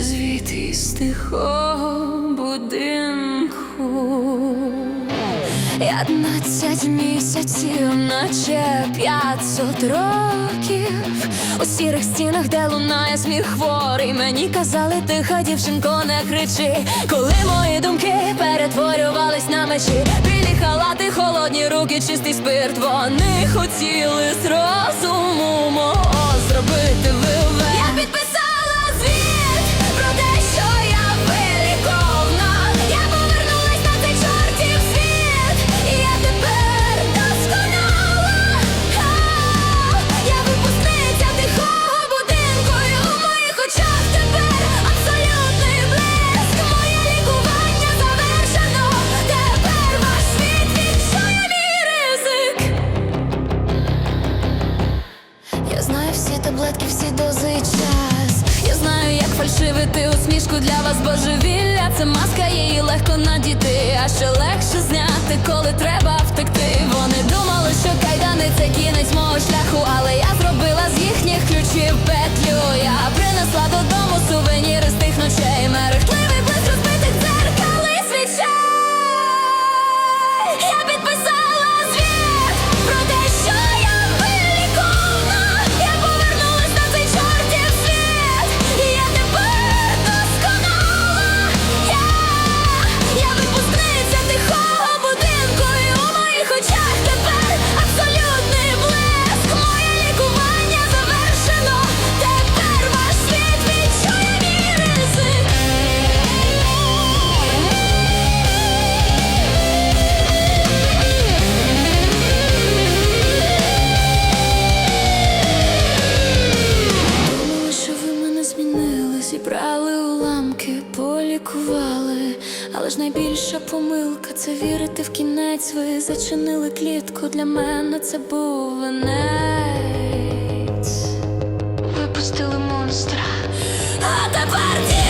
Звідти з тихого будинку П'ятнадцять місяців, наче п'ятсот років. У сірих стінах, де лунає сміх хворий Мені казали, тихо, дівчинко, не кричи Коли мої думки перетворювались на мечі Білі халати, холодні руки, чистий спирт Вони хотіли з таблетки, всі дози і час. Я знаю, як фальшивити усмішку для вас божевілля. Це маска, її легко надіти, а ще легше зняти, коли треба втекти. Вони думали, зібрали уламки, полікували. Але ж найбільша помилка це вірити в кінець. Ви зачинили клітку. Для мене це був венець. Випустили монстра. А тепер ні!